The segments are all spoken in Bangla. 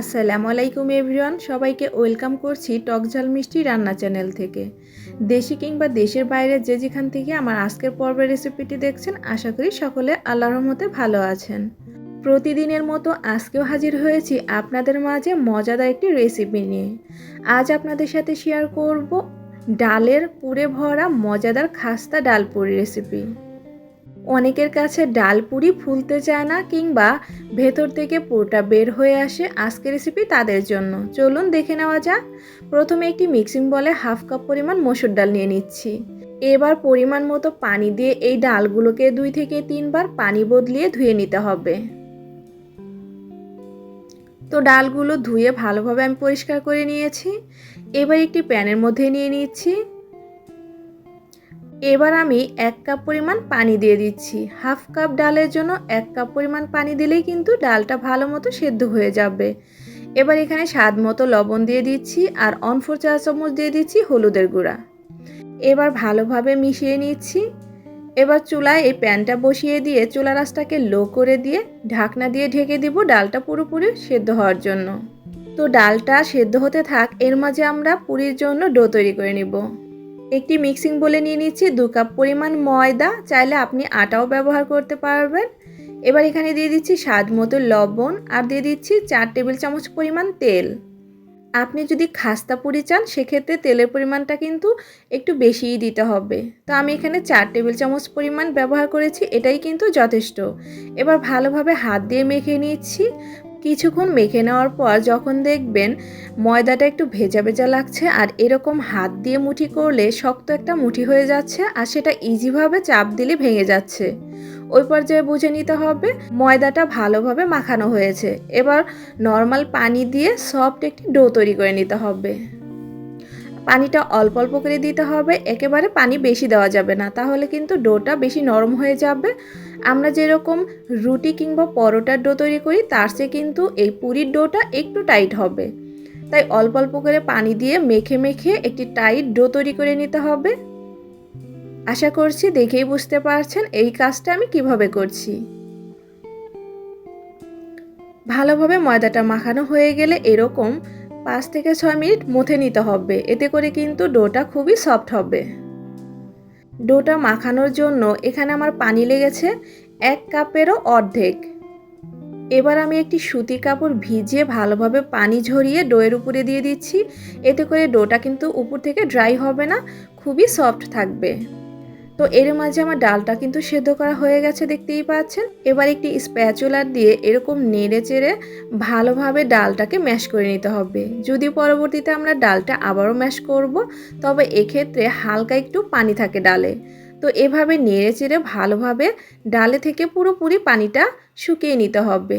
আসসালামু আলাইকুম এভরিওয়ান, সবাইকে ওয়েলকাম করছি টক ঝাল মিষ্টি রান্না চ্যানেল থেকে। দেশি কিংবা দেশের বাইরে যে যেখান থেকে আমার আজকের পর্বের রেসিপিটি দেখছেন, আশা করি সকলে আল্লাহর রহমতে ভালো আছেন। প্রতিদিনের মতো আজকেও হাজির হয়েছি আপনাদের মাঝে মজাদার একটি রেসিপি নিয়ে। আজ আপনাদের সাথে শেয়ার করব ডালের পুরে ভরা মজাদার খাস্তা ডালপুরি রেসিপি। অনেকের কাছে ডাল পুরি ফুলতে চায় না কিংবা ভেতর থেকে পুরোটা বের হয়ে আসে আজকের রেসিপি তাদের জন্য। চলুন দেখে নেওয়া যাক। প্রথমে একটি মিক্সিং বলে হাফ কাপ পরিমাণ মসুর ডাল নিয়ে নিচ্ছি। এবার পরিমাণ মতো পানি দিয়ে এই ডালগুলোকে দুই থেকে তিনবার পানি বদলিয়ে ধুয়ে নিতে হবে। তো ডালগুলো ধুয়ে ভালোভাবে আমি পরিষ্কার করে নিয়েছি। এবার একটি প্যানের মধ্যে নিয়ে নিচ্ছি। এবার আমি এক কাপ পরিমাণ পানি দিয়ে দিচ্ছি। হাফ কাপ ডালের জন্য এক কাপ পরিমাণ পানি দিলেই কিন্তু ডালটা ভালো মতো সেদ্ধ হয়ে যাবে। এবার এখানে স্বাদ মতো লবণ দিয়ে দিচ্ছি আর অনফোর চা চামচ দিয়ে দিচ্ছি হলুদের গুঁড়া। এবার ভালোভাবে মিশিয়ে নিচ্ছি। এবার চুলায় এই প্যানটা বসিয়ে দিয়ে চুলা রাসটাকে লো করে দিয়ে ঢাকনা দিয়ে ঢেকে দিব ডালটা পুরোপুরি সেদ্ধ হওয়ার জন্য। তো ডালটা সেদ্ধ হতে থাক, এর মাঝে আমরা পুরীর জন্য ডো তৈরি করে নিব। একটি মিক্সিং বলে নিয়ে নিচ্ছি, দু কাপ পরিমাণ ময়দা, চাইলে আপনি আটাও ব্যবহার করতে পারবেন। এবার এখানে দিয়ে দিচ্ছি স্বাদ মতো লবণ আর দিয়ে দিচ্ছি চার টেবিল চামচ পরিমাণ তেল। আপনি যদি খাস্তা পুরি চান, সেক্ষেত্রে তেলের পরিমাণটা কিন্তু একটু বেশিই দিতে হবে। তো আমি এখানে চার টেবিল চামচ পরিমাণ ব্যবহার করেছি, এটাই কিন্তু যথেষ্ট। এবার ভালোভাবে হাত দিয়ে মেখে নিচ্ছি। কিছুক্ষণ মেখে নেওয়ার পর যখন দেখবেন ময়দাটা একটু ভেজা ভেজা লাগছে আর এরকম হাত দিয়ে মুঠি করলে শক্ত একটা মুঠি হয়ে যাচ্ছে আর সেটা ইজিভাবে চাপ দিলে ভেঙে যাচ্ছে। ওই পর্যায়ে বুঝে নিতে হবে ময়দাটা ভালোভাবে মাখানো হয়েছে। এবার নর্মাল পানি দিয়ে সফট একটি ডো তৈরি করে নিতে হবে। পানিটা অল্প অল্প করে দিতে হবে, একেবারে পানি বেশি দেওয়া যাবে না। তাহলে কিন্তু ডোটা বেশি নরম হয়ে যাবে। আমরা যেরকম রুটি কিংবা পরোটার ডো তৈরি করি, তার চেয়ে কিন্তু এই পুরীর ডোটা একটু টাইট হবে। তাই অল্প অল্প করে পানি দিয়ে মেখে মেখে একটি টাইট ডো তৈরি করে নিতে হবে। আশা করছি দেখেই বুঝতে পারছেন এই কাজটা আমি কীভাবে করছি। ভালোভাবে ময়দাটা মাখানো হয়ে গেলে এরকম পাঁচ থেকে ছয় মিনিট মুথে নিতে হবে। এতে করে কিন্তু ডোটা খুবই সফট হবে। ডোটা মাখানোর জন্য এখানে আমার পানি লেগেছে এক কাপেরও অর্ধেক। এবার আমি একটি সুতি কাপড় ভিজিয়ে ভালোভাবে পানি ঝরিয়ে ডোয়ের উপরে দিয়ে দিচ্ছি। এতে করে ডোটা কিন্তু উপর থেকে ড্রাই হবে না, খুবই সফট থাকবে। তো এর মাঝে আমার ডালটা কিন্তু সেদ্ধ করা হয়ে গেছে, দেখতেই পাচ্ছেন। এবার একটি স্প্যাচুলার দিয়ে এরকম নেড়ে চেড়ে ভালোভাবে ডালটাকে ম্যাশ করে নিতে হবে। যদি পরবর্তীতে আমরা ডালটা আবারও ম্যাশ করব, তবে এক্ষেত্রে হালকা একটু পানি থাকে ডালে। তো এভাবে নেড়ে চেড়ে ভালোভাবে ডালে থেকে পুরোপুরি পানিটা শুকিয়ে নিতে হবে।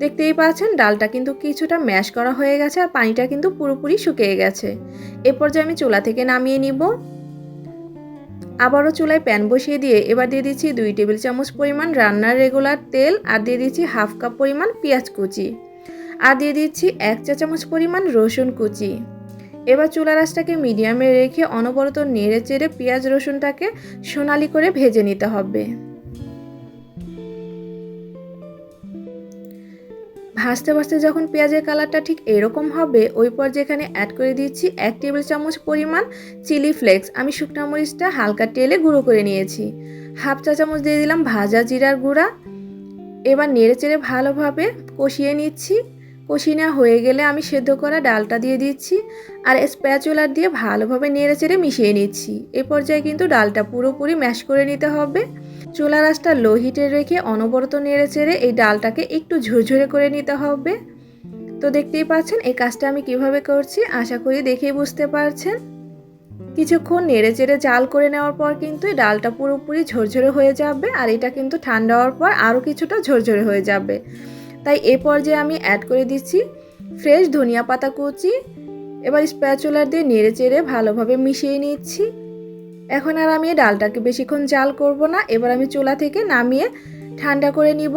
দেখতেই পাচ্ছেন, ডালটা কিন্তু কিছুটা ম্যাশ করা হয়ে গেছে আর পানিটা কিন্তু পুরোপুরি শুকিয়ে গেছে। এ পর্যায়ে আমি চুলা থেকে নামিয়ে নিব। আবারও চুলায় প্যান বসিয়ে দিয়ে এবার দিয়ে দিচ্ছি দুই টেবিল চামচ পরিমাণ রান্নার রেগুলার তেল, আর দিয়ে দিচ্ছি হাফ কাপ পরিমাণ পেঁয়াজ কুচি, আর দিয়ে দিচ্ছি এক চা চামচ পরিমাণ রসুন কুচি। এবার চুলা রাসটাকে মিডিয়ামে রেখে অনবরত নেড়ে চেড়ে পেঁয়াজ রসুনটাকে সোনালি করে ভেজে নিতে হবে। ভাজতে ভাজতে যখন পেঁয়াজের কালারটা ঠিক এরকম হবে, ওই পর যেখানে অ্যাড করে দিচ্ছি এক টেবিল চামচ পরিমাণ চিলি ফ্লেক্স আমি শুকনো মরিচটা হালকা তেলে গুঁড়ো করে নিয়েছি। হাফ চা চামচ দিয়ে দিলাম ভাজা জিরার গুঁড়া। এবার নেড়ে চেড়ে ভালোভাবে কষিয়ে নিচ্ছি। কষিয়ে নেওয়া হয়ে গেলে আমি সেদ্ধ করা ডালটা দিয়ে দিচ্ছি আর স্প্যাচুলার দিয়ে ভালোভাবে নেড়ে চেড়ে মিশিয়ে নিচ্ছি। এ পর্যায়ে কিন্তু ডালটা পুরোপুরি ম্যাশ করে নিতে হবে। চুলা রাসটা লো হিটে রেখে অনবরত নেড়ে চেড়ে এই ডালটাকে একটু ঝুরঝুরে করে নিতে হবে। তো দেখতেই পাচ্ছেন এই কাজটা আমি কীভাবে করছি, আশা করি দেখেই বুঝতে পারছেন। কিছুক্ষণ নেড়ে চেড়ে জাল করে নেওয়ার পর কিন্তু এই ডালটা পুরোপুরি ঝরঝরে হয়ে যাবে আর এটা কিন্তু ঠান্ডা হওয়ার পর আরও কিছুটা ঝরঝরে হয়ে যাবে। তাই এ পর্যায়ে আমি অ্যাড করে দিচ্ছি ফ্রেশ ধনিয়া পাতা কুচি, এবার স্প্যাচুলার দিয়ে নেড়ে চেড়ে ভালোভাবে মিশিয়ে নিচ্ছি। এখন আর আমি ডালটাকে বেশিক্ষণ জাল করব না। এবার আমি চুলা থেকে নামিয়ে ঠান্ডা করে নিব।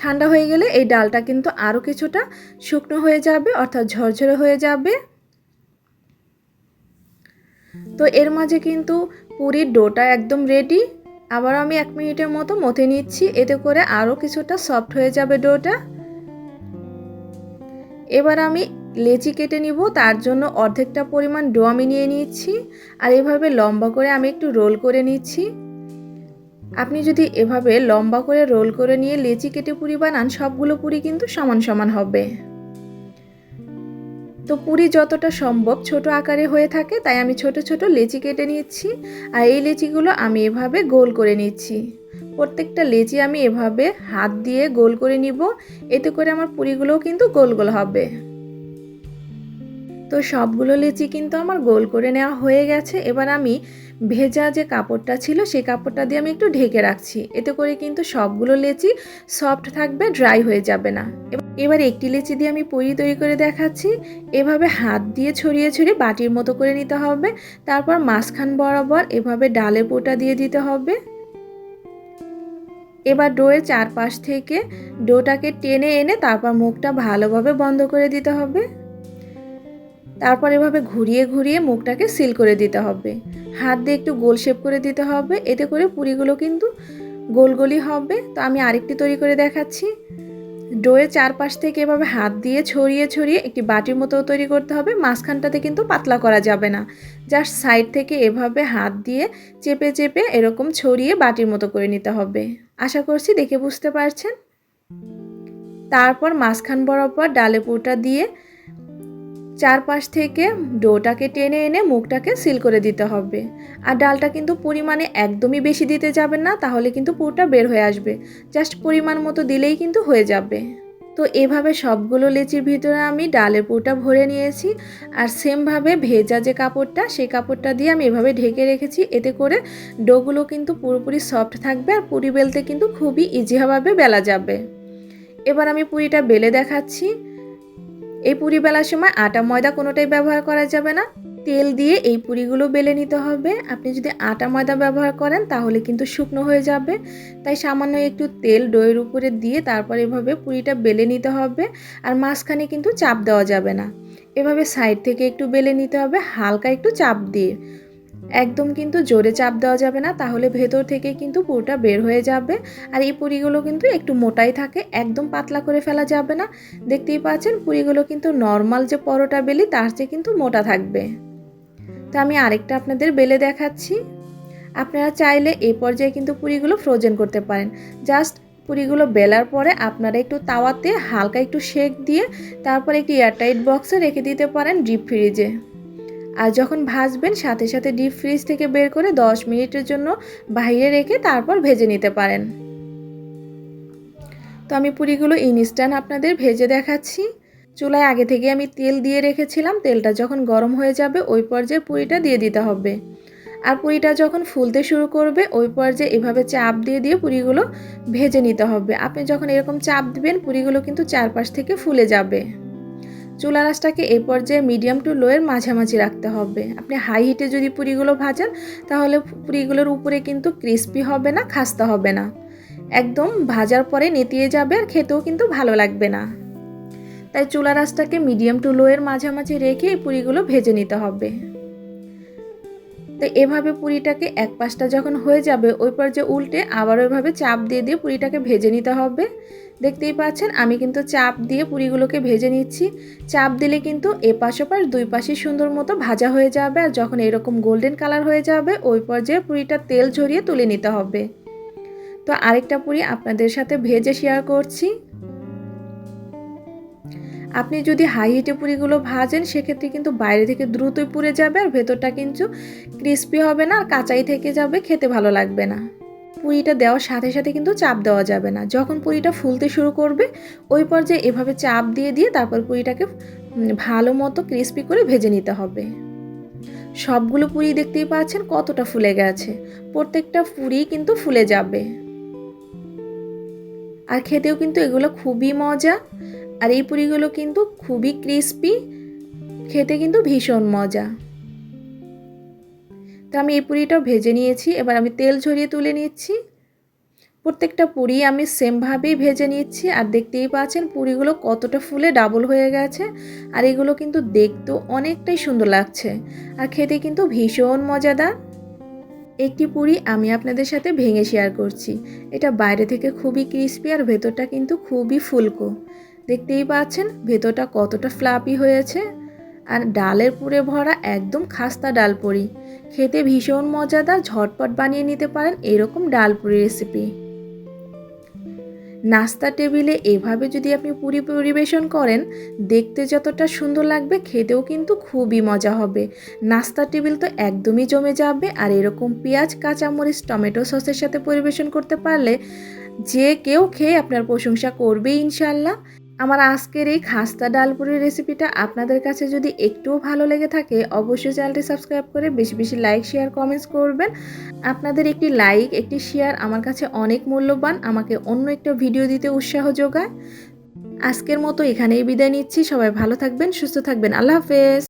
ঠান্ডা হয়ে গেলে এই ডালটা কিন্তু আরও কিছুটা শুকনো হয়ে যাবে, অর্থাৎ ঝরঝরে হয়ে যাবে। তো এর মাঝে কিন্তু পুরীর ডোটা একদম রেডি আবার আমি এক মিনিটের মতো মথে নিচ্ছি, এতে করে আরও কিছুটা সফট হয়ে যাবে ডোটা। এবার আমি লেচি কেটে নিব, তার জন্য অর্ধেকটা পরিমাণ ডো আমি নিয়ে নিচ্ছি, আর এভাবে লম্বা করে আমি একটু রোল করে নিচ্ছি। আপনি যদি এভাবে লম্বা করে রোল করে নিয়ে লেচি কেটে পুরি বানান, সবগুলো পুরি কিন্তু সমান সমান হবে। তো পুরি যতটা সম্ভব ছোট আকারে হয়ে থাকে, তাই আমি ছোট ছোট লেচি কেটে নিচ্ছি, আর এই লেচিগুলো আমি এভাবে গোল করে নিচ্ছি। প্রত্যেকটা লেচি আমি এভাবে হাত দিয়ে গোল করে নিব, এতে করে আমার পুরিগুলোও কিন্তু গোল গোল হবে। তো সবগুলো লেচি কিন্তু আমার গোল করে নেওয়া হয়ে গেছে। এবার আমি ভেজা যে কাপড়টা ছিল, সেই কাপড়টা দিয়ে আমি একটু ঢেকে রাখছি। এতে করে কিন্তু সবগুলো লেচি সফট থাকবে, ড্রাই হয়ে যাবে না। এবার একটি লেচি দিয়ে আমি পুরি তৈরি করে দেখাচ্ছি। এভাবে হাত দিয়ে ছড়িয়ে ছড়িয়ে বাটির মতো করে নিতে হবে। তারপর মাঝখান বরাবর এভাবে ডালে পোটা দিয়ে দিতে হবে। এবার ডোয়ের চারপাশ থেকে ডোটাকে টেনে এনে তারপর মুখটা ভালোভাবে বন্ধ করে দিতে হবে। তারপর এভাবে ঘুরিয়ে ঘুরিয়ে মুখটাকে সিল করে দিতে হবে। হাত দিয়ে একটু গোল শেপ করে দিতে হবে, এতে করে পুরিগুলো কিন্তু গোল গোলই হবে। তো আমি আরেকটি তৈরি করে দেখাচ্ছি। ডোয়ের চারপাশ থেকে এভাবে হাত দিয়ে ছড়িয়ে ছড়িয়ে একটি বাটির মতো তৈরি করতে হবে। মাঝখানটাতে কিন্তু পাতলা করা যাবে না। জাস্ট সাইড থেকে এভাবে হাত দিয়ে চেপে চেপে এরকম ছড়িয়ে বাটির মতো করে নিতে হবে। আশা করছি দেখে বুঝতে পারছেন? তারপর মাঝখান বরাবর ডালে পুরটা দিয়ে চারপাশ থেকে ডোটাকে টেনে এনে মুখটাকে সিল করে দিতে হবে। আর ডালটা কিন্তু পরিমাণে একদমই বেশি দিতে যাবেন না, তাহলে কিন্তু পুরটা বের হয়ে আসবে। জাস্ট পরিমাণ মতো দিলেই কিন্তু হয়ে যাবে। তো এভাবে সবগুলো লেচির ভিতরে আমি ডালের পুরটা ভরে নিয়েছি। আর সেমভাবে ভেজা যে কাপড়টা, সেই কাপড়টা দিয়ে আমি এভাবে ঢেকে রেখেছি। এতে করে ডোগুলো কিন্তু পুরোপুরি সফট থাকবে আর পুরি বেলতে কিন্তু খুবই ইজিভাবে বেলা যাবে। এবার আমি পুরিটা বেলে দেখাচ্ছি। এই পুরি বেলার সময় আটা ময়দা কোনোটাই ব্যবহার করা যাবে না। তেল দিয়ে এই পুরিগুলো বেলে নিতে হবে। আপনি যদি আটা ময়দা ব্যবহার করেন তাহলে কিন্তু শুকনো হয়ে যাবে। তাই সামান্য একটু তেল ডোয়ের উপরে দিয়ে তারপর এভাবে পুরিটা বেলে নিতে হবে। আর মাঝখানে কিন্তু চাপ দেওয়া যাবে না। এভাবে সাইড থেকে একটু বেলে নিতে হবে, হালকা একটু চাপ দিয়ে। একদম কিন্তু জোরে চাপ দেওয়া যাবে না, তাহলে ভেতর থেকে কিন্তু পুরোটা বের হয়ে যাবে। আর এই পুরিগুলো কিন্তু একটু মোটাই থাকে, একদম পাতলা করে ফেলা যাবে না। দেখতেই পাচ্ছেন, পুরিগুলো কিন্তু নর্মাল যে পরোটা বেলি, তার চেয়ে কিন্তু মোটা থাকবে। তো আমি আরেকটা আপনাদের বেলে দেখাচ্ছি। আপনারা চাইলে এই পর্যায়ে কিন্তু পুরিগুলো ফ্রোজেন করতে পারেন। জাস্ট পুরিগুলো বেলার পরে আপনারা একটু তাওয়াতে হালকা একটু শেক দিয়ে, তারপর একটি এয়ারটাইট বক্সে রেখে দিতে পারেন ডিপ ফ্রিজে আর যখন ভাজবেন, সাথে সাথে ডিপ ফ্রিজ থেকে বের করে 10 মিনিটের জন্য বাইরে রেখে তারপর ভেজে নিতে পারেন। তো আমি পুরিগুলো ইনস্ট্যান্ট আপনাদের ভেজে দেখাচ্ছি। চুলায় আগে থেকে আমি তেল দিয়ে রেখেছিলাম, তেলটা যখন গরম হয়ে যাবে ওই পর্যায়ে পুরিটা দিয়ে দিতে হবে। আর পুরিটা যখন ফুলতে শুরু করবে, ওই পর্যায়ে এভাবে চাপ দিয়ে দিয়ে পুরিগুলো ভেজে নিতে হবে। আপনি যখন এরকম চাপ দিবেন, পুরিগুলো কিন্তু চারপাশ থেকে ফুলে যাবে। চুলা রাসটাকে এই পর্যায়ে মিডিয়াম টু লোয়ের মাঝামাঝি রাখতে হবে। আপনি হাই হিটে যদি পুরিগুলো ভাজেন, তাহলে পুরিগুলোর উপরে কিন্তু ক্রিস্পি হবে না, খাস্তা হবে না। একদম ভাজার পরে নেতিয়ে যাবে আর খেতেও কিন্তু ভালো লাগবে না। তাই চুলা মিডিয়াম টু লোয়ের মাঝামাঝি রেখে এই পুরিগুলো ভেজে নিতে হবে। তো এভাবে পুরিটাকে এক পাশটা যখন হয়ে যাবে, ওই পর্যায়ে উল্টে আবার ওইভাবে চাপ দিয়ে দিয়ে পুরিটাকে ভেজে নিতে হবে। দেখতেই পাচ্ছেন, আমি কিন্তু চাপ দিয়ে পুরিগুলোকে ভেজে নিচ্ছি। চাপ দিলে কিন্তু এপাশ ওপাশ, দুই পাশে সুন্দর মতো ভাজা হয়ে যাবে আর যখন এরকম গোল্ডেন কালার হয়ে যাবে, ওই পর্যায়ে পুরিটা তেল ঝরিয়ে তুলে নিতে হবে। তো আরেকটা পুরি আপনাদের সাথে ভেজে শেয়ার করছি। আপনি যদি হাই হিটে পুরিগুলো ভাজেন, সেক্ষেত্রে কিন্তু বাইরে থেকে দ্রুতই পুড়ে যাবে আর ভেতরটা কিন্তু ক্রিস্পি হবে না আর কাঁচাই থেকে যাবে, খেতে ভালো লাগবে না। পুরিটা দেওয়ার সাথে সাথে কিন্তু চাপ দেওয়া যাবে না। যখন পুরিটা ফুলতে শুরু করবে, ওই পর্যায়ে এভাবে চাপ দিয়ে দিয়ে তারপর পুরিটাকে ভালো মতো ক্রিস্পি করে ভেজে নিতে হবে। সবগুলো পুরি দেখতেই পাচ্ছেন কতটা ফুলে গেছে। প্রত্যেকটা পুরি কিন্তু ফুলে যাবে। আর খেতেও কিন্তু এগুলো খুবই মজা। আর এই পুরিগুলো কিন্তু খুবই ক্রিস্পি খেতে কিন্তু ভীষণ মজা। তো আমি এই পুরিটাও ভেজে নিয়েছি। এবার আমি তেল ঝরিয়ে তুলে নিচ্ছি। প্রত্যেকটা পুরি আমি সেমভাবেই ভেজে নিচ্ছি। আর দেখতেই পাচ্ছেন পুরিগুলো কতটা ফুলে ডাবল হয়ে গেছে। আর এগুলো কিন্তু দেখতেও অনেকটাই সুন্দর লাগছে। আর খেতে কিন্তু ভীষণ মজাদার। একটি পুরি আমি আপনাদের সাথে ভেঙে শেয়ার করছি। এটা বাইরে থেকে খুবই ক্রিস্পি আর ভেতরটা কিন্তু খুবই ফুলকো। দেখতেই পাচ্ছেন ভেতরটা কতটা ফ্লাপি হয়েছে। আর ডালের পুরে ভরা একদম খাস্তা ডাল পুরি। খেতে ভীষণ মজাদার, ঝটপট বানিয়ে নিতে পারেন এরকম ডাল পুরি রেসিপি নাস্তা টেবিলে এভাবে যদি আপনি পুরি পরিবেশন করেন, দেখতে যতটা সুন্দর লাগবে, খেতেও কিন্তু খুবই মজা হবে। নাস্তা টেবিল তো একদমই জমে যাবে আর এরকম পেঁয়াজ, কাঁচামরিচ, টমেটো সসের সাথে পরিবেশন করতে পারলে যে কেউ খেয়ে আপনার প্রশংসা করবে ইনশাল্লাহ আমার আজকের এই খাস্তা ডালপুরির রেসিপিটা আপনাদের কাছে যদি একটুও ভালো লেগে থাকে, অবশ্যই চ্যানেলটি সাবস্ক্রাইব করে বেশি বেশি লাইক, শেয়ার, কমেন্টস করবেন। আপনাদের একটি লাইক, একটি শেয়ার আমার কাছে অনেক মূল্যবান, আমাকে অন্য একটা ভিডিও দিতে উৎসাহ যোগায়। আজকের মতো এখানেই বিদায় নিচ্ছি, সবাই ভালো থাকবেন, সুস্থ থাকবেন, আল্লাহ হাফেজ।